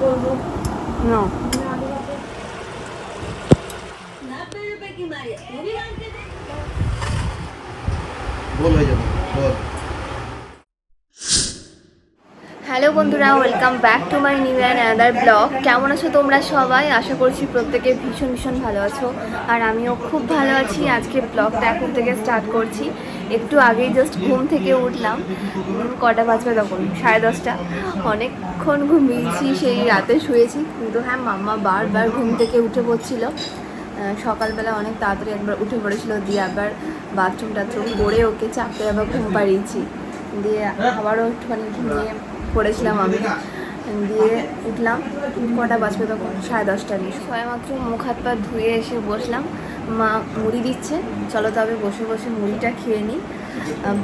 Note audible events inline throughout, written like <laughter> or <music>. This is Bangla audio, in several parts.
করব। না। বল হয়ে যাবে বল। হ্যালো বন্ধুরা welcome back to my new and another blog. কেমন আছো তোমরা সবাই? আশা করছি প্রত্যেকে ভীষণ ভীষণ ভালো আছো। আর আমিও খুব ভালো আছি। আজকে ব্লগটা এখন থেকে স্টার্ট করছি। একটু আগেই জাস্ট ঘুম থেকে উঠলাম। কটা বাজবে তখন? সাড়ে দশটা। অনেকক্ষণ ঘুমিয়েছি, সেই রাতে শুয়েছি। কিন্তু হ্যাঁ মাম্মা বারবার ঘুম থেকে উঠে পড়ছিল। সকালবেলা অনেক তাড়াতাড়ি একবার উঠে পড়েছিল, দিয়ে আবার বাথরুম টাথরুম করে ওকে চাপতে আবার ঘুম পাড়িয়েছি। দিয়ে আবারও একটুখানি ঘুমিয়ে পড়েছিলাম আমি। দিয়ে উঠলাম, কটা বাজবে তখন? সাড়ে দশটা নিয়ে সবাই মাত্র মুখ হাত পা ধুয়ে এসে বসলাম। মা মুড়ি দিচ্ছে। চলো তবে বসে বসে মুড়িটা খেয়ে নিই।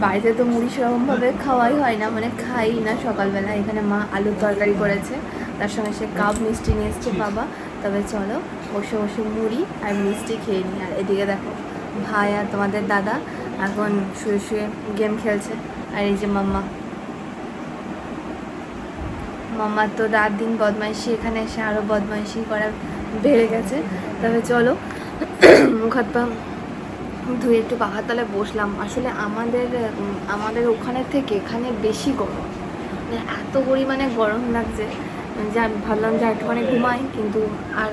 বাড়িতে তো মুড়ি সেরকমভাবে খাওয়াই হয় না মানে খাই না সকালবেলা। এখানে মা আলুর তরকারি করেছে। তার সঙ্গে সে কাপ মিষ্টি নিয়ে এসছে বাবা। তবে চলো, বসে বসে মুড়ি আর মিষ্টি খেয়ে নিই। আর এদিকে দেখো, ভাই আর তোমাদের দাদা এখন শুয়ে শুয়ে গেম খেলছে। আর এই যে মাম্মা। মাম্মার তো রাত দিন বদমাইশি, এখানে এসে আরও বদমাইশি করা বেড়ে গেছে। তবে চলো, মুখ হাত পা ধুয়ে একটু পাখার তলায় বসলাম। আসলে আমাদের আমাদের ওখানের থেকে এখানে বেশি গরম। মানে এত পরিমাণে গরম লাগছে। যে আমি ভাবলাম যে একটুখানি ঘুমাই, কিন্তু আর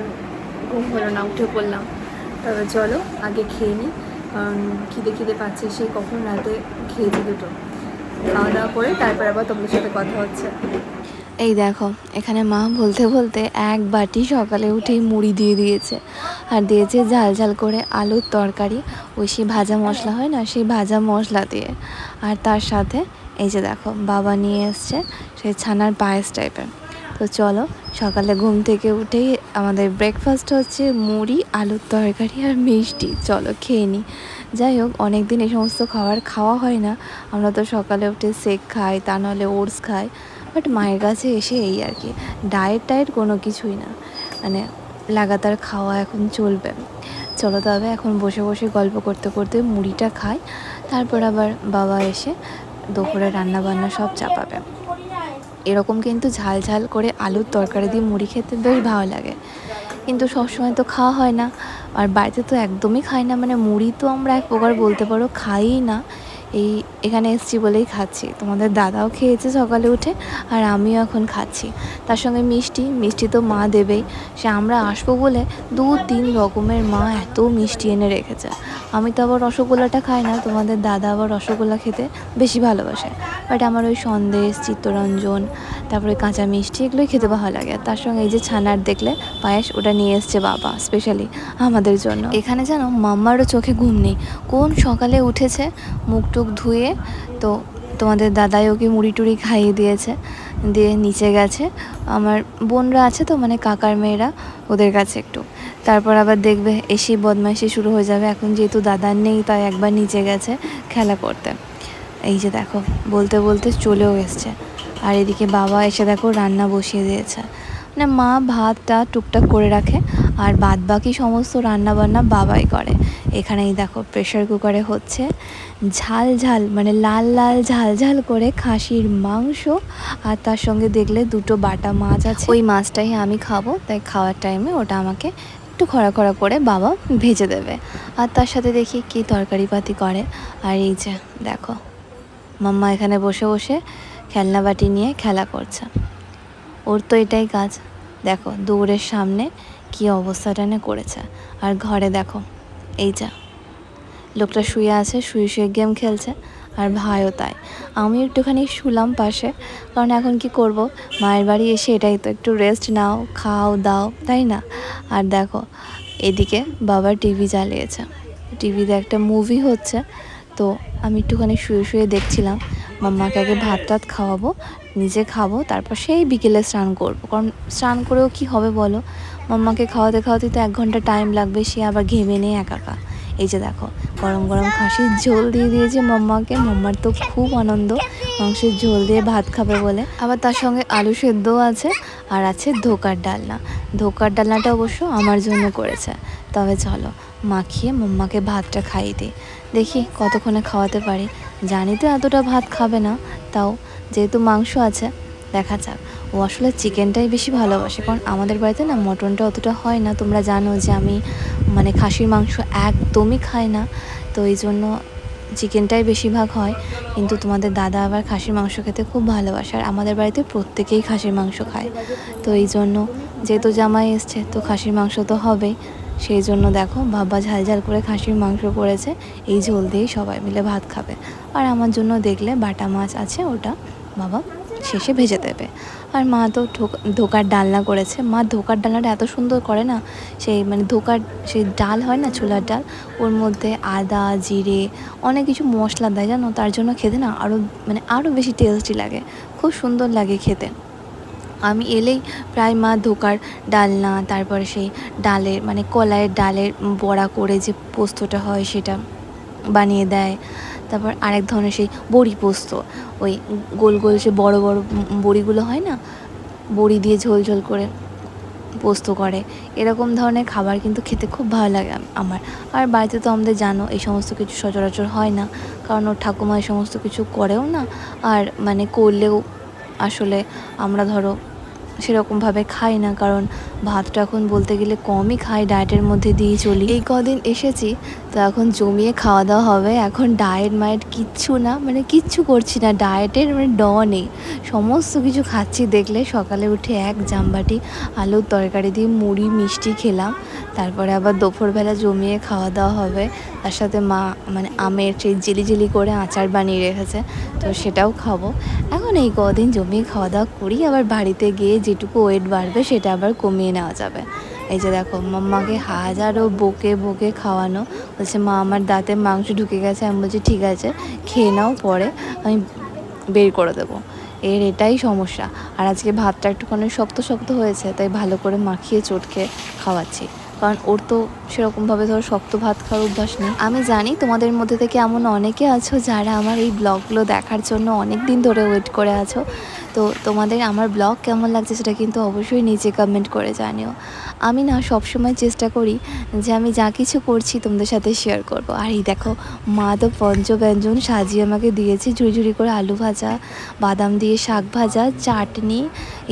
ঘুম হলো না, উঠে পড়লাম। তবে চলো, আগে খেয়ে নিই কারণ খিদে খিদে পাচ্ছে, সেই কখন রাতে খেয়েছি দুটো। খাওয়া দাওয়া করে তারপর আবার তোমাদের সাথে কথা হচ্ছে। এই দেখো, এখানে মা বলতে বলতে এক বাটি সকালে উঠেই মুড়ি দিয়ে দিয়েছে। আর দিয়েছে ঝাল ঝাল করে আলুর তরকারি। ওই সেই ভাজা মশলা হয় না, সেই ভাজা মশলা দিয়ে। আর তার সাথে এই যে দেখো, বাবা নিয়ে এসছে সেই ছানার পায়েস টাইপের তো চলো, সকালে ঘুম থেকে উঠেই আমাদের ব্রেকফাস্ট হচ্ছে মুড়ি, আলুর তরকারি আর মিষ্টি। চলো খেয়ে নিই যাই হোক অনেক দিন এই সমস্ত খাবার খাওয়া হয় না। আমরা তো সকালে উঠে সেক খাই, তা নাহলে ওটস খাই। বাট মায়ের কাছে এসে এই আর কি ডায়েট টায়েট কোনো কিছুই না। মানে লাগাতার খাওয়া এখন চলবে। চলো তবে এখন বসে বসে গল্প করতে করতে মুড়িটা খাই, তারপর আবার বাবা এসে দুপুরে রান্না বান্না সব চাপাবে। এরকম কিন্তু ঝাল ঝাল করে আলুর তরকারি দিয়ে মুড়ি খেতে বেশ ভালো লাগে। কিন্তু সবসময় তো খাওয়া হয় না। আর বাড়িতে তো একদমই খাই না। মানে মুড়ি তো আমরা এক প্রকার বলতে পারো খাইই না। এই এখানে এসছি বলেই খাচ্ছি। তোমাদের দাদাও খেয়েছে সকালে উঠে, আর আমিও এখন খাচ্ছি। তার সঙ্গে মিষ্টি মিষ্টি তো মা দেবেই। সে আমরা আসব বলে দু তিন রকমের মা এত মিষ্টি এনে রেখেছে। আমি তো আবার রসগোল্লাটা খাই না, তোমাদের দাদা আবার রসগোল্লা খেতে বেশি ভালোবাসে। বাট আমার ওই সন্দেশ, চিত্তরঞ্জন, তারপরে কাঁচা মিষ্টি এগুলোই খেতে ভালো লাগে। তার সঙ্গে এই যে ছানার দেখলে পায়েস, ওটা নিয়ে এসছে বাবা স্পেশালি আমাদের জন্য। এখানে যেন মাম্মারও চোখে ঘুম নেই। কোন সকালে উঠেছে মুখ টুক ধুয়ে তো তোমাদের দাদাই ওকে মুড়ি টুড়ি খাইয়ে দিয়েছে, দিয়ে নিচে গেছে। আমার বোনরা আছে তো মানে কাকার মেয়েরা, ওদের কাছে একটু। তারপর আবার দেখবে এসেই বদমাইশি শুরু হয়ে যাবে। এখন যেহেতু দাদার নেই, তাই একবার নিচে গেছে খেলা করতে। এই যে দেখো, বলতে বলতে চলেও এসছে। আর এদিকে বাবা এসে দেখো রান্না বসিয়ে দিয়েছে। মানে মা ভাতটা টুকটাক করে রাখে, আর বাদ বাকি সমস্ত রান্না বান্না বাবাই করে। এখানেই দেখো প্রেশার কুকারে হচ্ছে। ঝাল ঝাল মানে লাল লাল ঝাল ঝাল করে খাসির মাংস আর তার সঙ্গে দেখলে দুটো বাটা মাছ আছে। ওই মাছটাই আমি খাব, তাই খাওয়ার টাইমে ওটা আমাকে একটু খরা খরা করে বাবা ভেজে দেবে। আর তার সাথে দেখি কী তরকারি পাতি করে। আর এই যে, দেখো, মাম্মা এখানে বসে বসে খেলনা বাটি নিয়ে খেলা করছে। ওর তো এটাই কাজ। দেখো, দৌড়ের সামনে কী অবস্থাটা না করেছে। আর ঘরে দেখো, এই যা। লোকটা শুয়ে আছে, শুয়ে শুয়ে গেম খেলছে, আর ভাইও তাই। আমি একটুখানি শুলাম পাশে, কারণ এখন কি করব? মায়ের বাড়ি এসে এটাই তো, একটু রেস্ট নাও, খাও, দাও, তাই না? আর দেখো, এদিকে বাবা টিভি চালিয়েছে টিভিতে একটা মুভি হচ্ছে, তো আমি একটুখানি শুয়ে শুয়ে দেখছিলাম, মাম্মাকে আগে ভাত টাত খাওয়াবো, নিজে খাব, তারপর সেই বিকেলে স্নান করব। কারণ স্নান করেও কি হবে বলো? মাম্মাকে খাওয়াতে খাওয়াতে তো এক ঘণ্টা টাইম লাগবে, সে আবার ঘেমে নেই একাকা। এই যে দেখো গরম গরম খাসির ঝোল দিয়ে দিয়েছে মাম্মাকে। মাম্মার তো খুব আনন্দ। মাংসের ঝোল দিয়ে ভাত খাবে বলে। আবার তার সঙ্গে আলু সেদ্ধও আছে আর আছে ধোকার ডালনা। ধোকার ডালনাটা অবশ্য আমার জন্য করেছে। তবে চলো মাখিয়ে মাম্মাকে ভাতটা খাইয়ে দিই। দেখি কতক্ষণে খাওয়াতে পারি। জানি তো এতটা ভাত খাবে না, তাও যেহেতু মাংস আছে। দেখা যাক। ও আসলে চিকেনটাই বেশি ভালোবাসে, কারণ আমাদের বাড়িতে না মটনটা অতটা হয় না। তোমরা জানো যে আমি মানে খাসির মাংস একদমই খাই না, তো এই জন্য চিকেনটাই বেশিরভাগ হয়। কিন্তু তোমাদের দাদা আবার খাসির মাংস খেতে খুব ভালোবাসে, আর আমাদের বাড়িতে প্রত্যেকেই খাসির মাংস খায়। তো এই জন্য যেহেতু জামাই এসছে, তো খাসির মাংস তো হবেই সেই জন্য দেখো, বাবা ঝাল ঝাল করে খাসির মাংস করেছে, এই ঝোল দিয়েই সবাই মিলে ভাত খাবে। আর আমার জন্য দেখলে বাটা মাছ আছে, ওটা বাবা শেষে ভেজে দেবে। আর মা তো ধোকার ডালনা করেছে। মা ধোকার ডালনাটা এত সুন্দর করে না, সেই মানে ধোকার সেই ডাল হয় না ছোলার ডাল, ওর মধ্যে আদা, জিরে, অনেক কিছু মশলা দেয় জানো? তার জন্য খেতে না আরও মানে আরও বেশি টেস্টি লাগে। খুব সুন্দর লাগে খেতে। আমি এলেই প্রায় মা ধোকার ডালনা, তারপরে সেই ডালের মানে কলাইয়ের ডালের বড়া করে যে পোস্তটা হয় সেটা বানিয়ে দেয়। তারপর আরেক ধরনের সেই বড়ি পোস্ত। ওই গোল গোল সে বড় বড় বড়িগুলো হয় না? বড়ি দিয়ে ঝোল ঝোল করে পোস্ত করে। এরকম ধরনের খাবার কিন্তু খেতে খুব ভালো লাগে আমার। আর বাড়িতে তো আমাদের জানো, এই সমস্ত কিছু সচরাচর হয় না। কারণ ওর ঠাকুমা এই সমস্ত কিছু করেও না। আর মানে করলেও আসলে আমরা ধরো সেরকমভাবে খাই না, কারণ ভাতটা এখন বলতে গেলে কমই খাই ডায়েটের মধ্যে দিয়ে চলি। এই কদিন এসেছি, তো এখন জমিয়ে খাওয়া দাওয়া হবে। এখন ডায়েট মায়েট কিচ্ছু না মানে কিচ্ছু করছি না। ডায়েটের মানে ড নেই। সমস্ত কিছু খাচ্ছি দেখলে সকালে উঠে এক জামবাটি, আলুর তরকারি দিয়ে মুড়ি, মিষ্টি খেলাম। তারপরে আবার দুপুরবেলা জমিয়ে খাওয়া দাওয়া হবে। তার সাথে মা মানে আমের সেই জেলি জেলি করে আচার বানিয়ে রেখেছে, তো সেটাও খাব। এখন এই কদিন জমিয়ে খাওয়া দাওয়া করি, আবার বাড়িতে গিয়ে যেটুকু ওয়েট বাড়বে সেটা আবার কমিয়ে নেওয়া যাবে। এই যে দেখো, মাম্মাকে হাজারও বকে বকে খাওয়ানো। বলছে, মা, আমার দাঁতে মাংস ঢুকে গেছে। আমি বলছি, ঠিক আছে, খেয়ে নাও পরে, আমি বের করে দেবো। এর এটাই সমস্যা। আর আজকে ভাতটা একটুখানি শক্ত শক্ত হয়েছে, তাই ভালো করে মাখিয়ে, চটকে খাওয়াচ্ছি। কারণ ওর তো সেরকমভাবে ধরো শক্ত ভাত খাওয়ার অভ্যাস নেই। আমি জানি তোমাদের মধ্যে থেকে এমন অনেকে আছো যারা আমার এই ব্লগগুলো দেখার জন্য অনেক দিন ধরে ওয়েট করে আছো। তো তোমাদের আমার ব্লগ কেমন লাগছে সেটা কিন্তু অবশ্যই নিজে কমেন্ট করে জানিও। আমি না সবসময় চেষ্টা করি যে আমি যা কিছু করছি তোমাদের সাথে শেয়ার করব। আর এই দেখো মা তো পঞ্চব্যঞ্জন সাজিয়ে আমাকে দিয়েছে ঝুড়ি ঝুড়ি করে আলু ভাজা, বাদাম দিয়ে শাক ভাজা, চাটনি,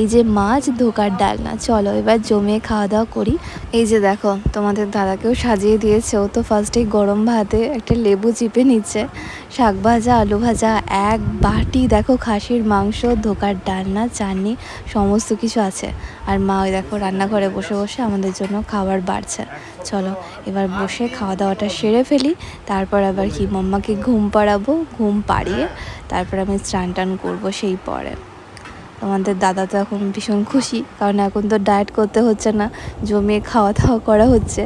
এই যে মাছ, ধোকার ডালনা। চলো এবার জমিয়ে খাওয়া দাওয়া করি। এই যে দেখো, তোমাদের দাদাকেও সাজিয়ে দিয়েছে। ও তো ফার্স্টেই গরম ভাতে একটা লেবু চিপে নিচ্ছে। শাক ভাজা, আলু ভাজা, এক বাটি, দেখো খাসির মাংস, ধোকার ডালনা, চাটনি, সমস্ত কিছু আছে। আর মা ওই দেখো রান্নাঘরে বসে বসে আমাদের জন্য খাবার বাড়ছে। চলো, এবার বসে খাওয়া দাওয়াটা সেরে ফেলি। তারপর আবার কি, মাম্মাকে ঘুম পাড়াবো, ঘুম পাড়িয়ে তারপর আমি স্নান টান করব সেই পরে। আমাদের দাদা তো এখন ভীষণ খুশি, কারণ এখন তো ডায়েট করতে হচ্ছে না, জমিয়ে খাওয়া দাওয়া করা হচ্ছে।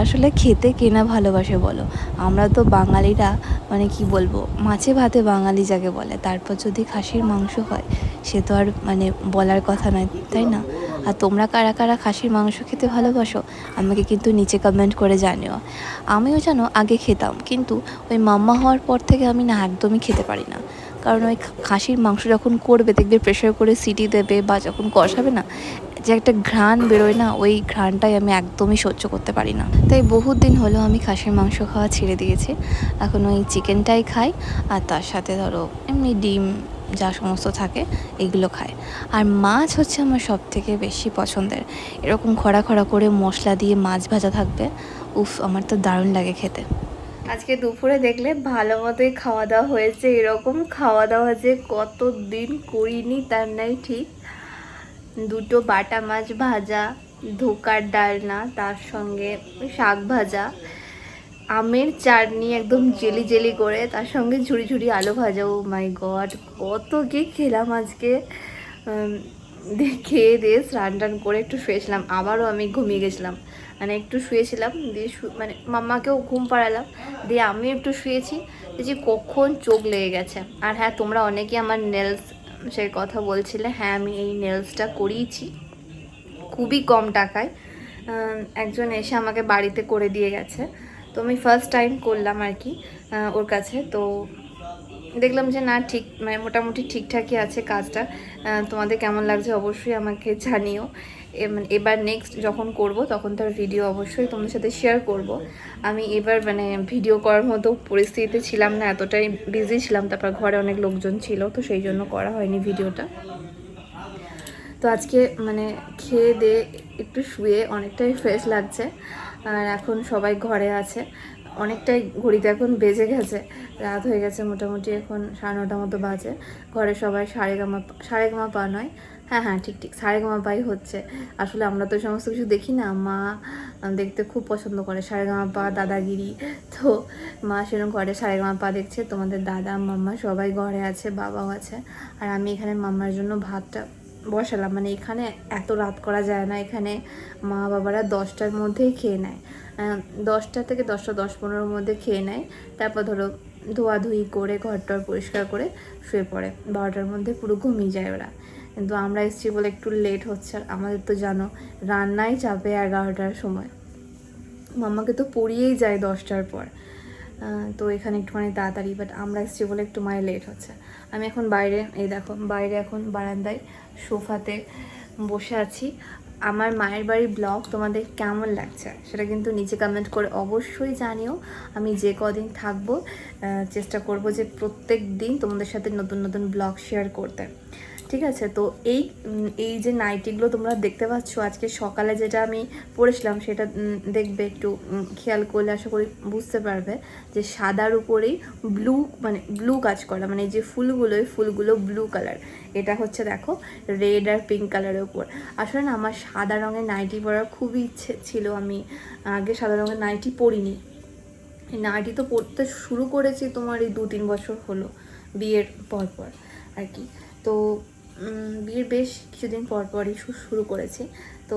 আসলে খেতে কেনা ভালোবাসে বলো? আমরা তো বাঙালিরা মানে কি বলব, মাছে ভাতে বাঙালি যাকে বলে, তারপর যদি খাসির মাংস হয়, সে তো আর মানে বলার কথা নয়, তাই না? আর তোমরা কারা কারা খাসির মাংস খেতে ভালোবাসো, আমাকে কিন্তু নিচে কমেন্ট করে জানিও। আমিও জানো আগে খেতাম, কিন্তু ওই মাম্মা হওয়ার পর থেকে আমি না একদমই খেতে পারি না। কারণ ওই খাসির মাংস যখন করবে, দেখবে প্রেশার করে সিটি দেবে বা যখন কষাবে না, যে একটা ঘ্রাণ বেরোয় না, ওই ঘ্রাণটাই আমি একদমই সহ্য করতে পারি না। তাই বহুত দিন হলো আমি খাসির মাংস খাওয়া ছেড়ে দিয়েছি। এখন ওই চিকেনটাই খাই, আর তার সাথে ধরো এমনি ডিম যা সমস্ত থাকে, এগুলো খায় আর মাছ হচ্ছে আমার সব থেকে বেশি পছন্দের। এরকম খরা খরা করে মশলা দিয়ে মাছ ভাজা থাকবে, উফ, আমার তো দারুণ লাগে খেতে। আজকে দুপুরে দেখলে ভালো মতোই খাওয়া দাওয়া হয়েছে, এরকম খাওয়া দাওয়া যে কত দিন করিনি তার নাই ঠিক। দুটো বাটা মাছ ভাজা, ধোকার ডালনা, তার সঙ্গে শাক ভাজা, আমের চাটনি একদম জেলি জেলি করে, তার সঙ্গে ঝুড়ি ঝুড়ি আলু ভাজা। ও মাই গড কত কি খেলাম আজকে। খেয়ে দিয়ে স্নান টান করে একটু শুয়েছিলাম, আবারও আমি ঘুমিয়ে গেছিলাম। মানে একটু শুয়েছিলাম, দিয়ে মানে মাম্মাকেও ঘুম পাড়ালাম, দিয়ে আমি একটু শুয়েছি, দেখছি কখন চোখ লেগে গেছে। আর হ্যাঁ তোমরা অনেকেই আমার নেলস সে কথা বলছিলে হ্যাঁ আমি এই নেলসটা করিয়েছি, খুবই কম টাকায়। একজন এসে আমাকে বাড়িতে করে দিয়ে গেছে। তো আমি ফার্স্ট টাইম করলাম আর কি ওর কাছে। তো দেখলাম যে না, ঠিক মানে মোটামুটি ঠিকঠাকই আছে কাজটা। তোমাদের কেমন লাগছে অবশ্যই আমাকে জানিও। মানে এবার নেক্সট যখন করব, তখন তার ভিডিও অবশ্যই তোমাদের সাথে শেয়ার করব। আমি এবার মানে ভিডিও করার মতো পরিস্থিতিতে ছিলাম না, এতটাই বিজি ছিলাম। তারপর ঘরে অনেক লোকজন ছিল, তো সেই জন্য করা হয়নি ভিডিওটা তো আজকে মানে খেয়ে দিয়ে একটু শুয়ে অনেকটাই ফ্রেশ লাগছে। আর এখন সবাই ঘরে আছে। অনেকটাই ঘড়িতে এখন বেজে গেছে, রাত হয়ে গেছে মোটামুটি এখন সাড়ে নটা মতো বাজে। ঘরে সবাই সাড়ে গামা সাড়ে গামা পা নয়। হ্যাঁ হ্যাঁ ঠিক ঠিক, সাড়ে গামা পাই হচ্ছে। আসলে আমরা তো সমস্ত কিছু দেখি না, মা দেখতে খুব পছন্দ করে সাড়ে গামা পা, দাদাগিরি। তো মা সেরকম ঘরে সাড়ে গামা পা দেখছে, তোমাদের দাদা, মাম্মা সবাই ঘরে আছে, বাবাও আছে। আর আমি এখানে মাম্মার জন্য ভাতটা বসালাম। মানে এখানে এত রাত করা যায় না, এখানে মা বাবারা দশটার মধ্যেই খেয়ে নেয়। দশটা থেকে দশটা, দশ পনেরোর মধ্যে খেয়ে নেয়। তারপর ধরো ধোয়াধুয়ি করে, ঘরটর পরিষ্কার করে শুয়ে পড়ে। বারোটার মধ্যে পুরো ঘুমিয়ে যায় ওরা। কিন্তু আমরা এসেছি বলে একটু লেট হচ্ছে। আর আমাদের তো জানো, রান্নাই চাপে এগারোটার সময়। মাম্মাকে তো পড়িয়েই যায় দশটার পর। তো এখানে একটুখানি তাড়াতাড়ি বাট আমরা এসছি বলে একটু মায়ের লেট হচ্ছে। আমি এখন বাইরে, এই দেখো, বাইরে এখন বারান্দায় সোফাতে বসে আছি। আমার মায়ের বাড়ির ব্লগ তোমাদের কেমন লাগছে সেটা কিন্তু নিচে কমেন্ট করে অবশ্যই জানিও। আমি যে কদিন থাকব চেষ্টা করব যে প্রত্যেক দিন তোমাদের সাথে নতুন নতুন ব্লগ শেয়ার করতে। ঠিক আছে? তো এই এই যে নাইটিগুলো তোমরা দেখতে পাচ্ছ, আজকে সকালে যেটা আমি পড়েছিলাম সেটা দেখবে একটু খেয়াল করলে আশা করি বুঝতে পারবে যে সাদার উপরেই ব্লু মানে ব্লু কাজ করা। মানে যে ফুলগুলো, এই ফুলগুলো ব্লু কালার। এটা হচ্ছে দেখো রেড আর পিঙ্ক কালারের উপর। আসলে না, আমার সাদা রঙের নাইটি পরার খুবই ইচ্ছে ছিল। আমি আগে সাদা রঙের নাইটি পরিনি। নাইটি তো পরতে শুরু করেছি তোমার এই দু তিন বছর হলো বিয়ের পর পর আর কি। তো বিয়ের বেশ কিছুদিন পর পরই শুরু করেছি। তো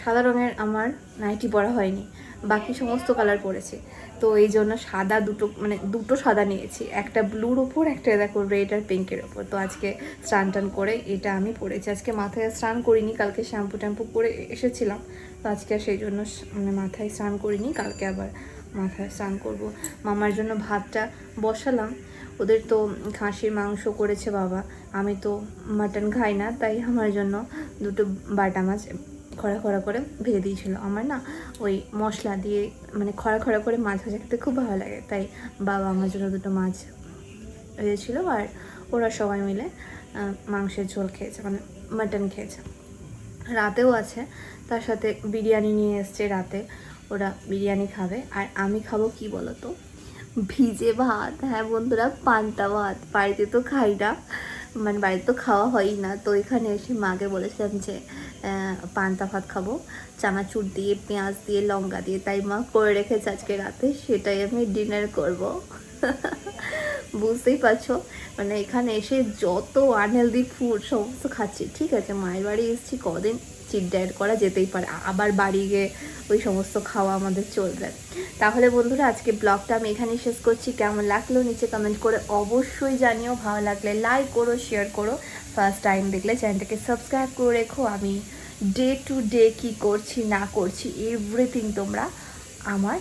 সাদা রঙের আমার নাইটি পরা হয়নি, বাকি সমস্ত কালার পরেছি। তো এই জন্য সাদা দুটো মানে দুটো সাদা নিয়েছি, একটা ব্লুর ওপর, একটা দেখো রেড আর পিঙ্কের ওপর। তো আজকে স্নান টান করে এটা আমি পরেছি। আজকে মাথায় স্নান করিনি, কালকে শ্যাম্পু ট্যাম্পু করে এসেছিলাম। তো আজকে সেই জন্য মানে মাথায় স্নান করিনি, কালকে আবার মাথায় স্নান করব। মামার জন্য ভাতটা বসালাম। ওদের তো খাসির মাংস করেছে বাবা। আমি তো মাটন খাই না, তাই আমার জন্য দুটো বাটা মাছ খরা খরা করে ভেজে দিয়েছিল। আমার না ওই মশলা দিয়ে মানে খরা খরা করে মাছ ভাজা খেতে খুব ভালো লাগে। তাই বাবা আমার জন্য দুটো মাছ ভেজেছিল আর ওরা সবাই মিলে মাংসের ঝোল খেয়েছে মানে মাটন খেয়েছে। রাতেও আছে, তার সাথে বিরিয়ানি নিয়ে এসছে রাতে। ওরা বিরিয়ানি খাবে, আর আমি খাব কি বলো তো ভিজে ভাত হ্যাঁ বন্ধুরা, পান্তা ভাত। বাড়িতে তো খাই না মানে বাড়িতে তো খাওয়া হয়ই না। তো এখানে এসে মাকে বলেছিলাম যে পান্তা ভাত খাব। চানাচুর দিয়ে, পেঁয়াজ দিয়ে, লঙ্কা দিয়ে। তাই মা করে রেখেছে আজকে রাতে, সেটাই আমি ডিনার করব। <laughs> বুঝতেই পারছ? মানে এখানে এসে যত আনহেলদি ফুড সমস্ত খাচ্ছি। ঠিক আছে, মায়ের বাড়ি এসেছি, কদিন চিট ডায়েট করা যেতেই পারে। আবার বাড়ি গিয়ে ওই সমস্ত খাওয়া আমাদের চলবে। তাহলে বন্ধুরা, আজকে ব্লগটা আমি এখানেই শেষ করছি। কেমন লাগল নিচে কমেন্ট করে অবশ্যই জানিও। ভালো লাগলে লাইক করো শেয়ার করো। ফার্স্ট টাইম দেখলে চ্যানেলটাকে সাবস্ক্রাইব করে রেখো। আমি ডে টু ডে কী করছি, না করছি এভরিথিং তোমরা আমার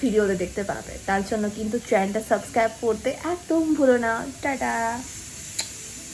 ভিডিওতে দেখতে পাবে। তার জন্য কিন্তু চ্যানেলটা সাবস্ক্রাইব করতে একদম ভুলো না। টাটা!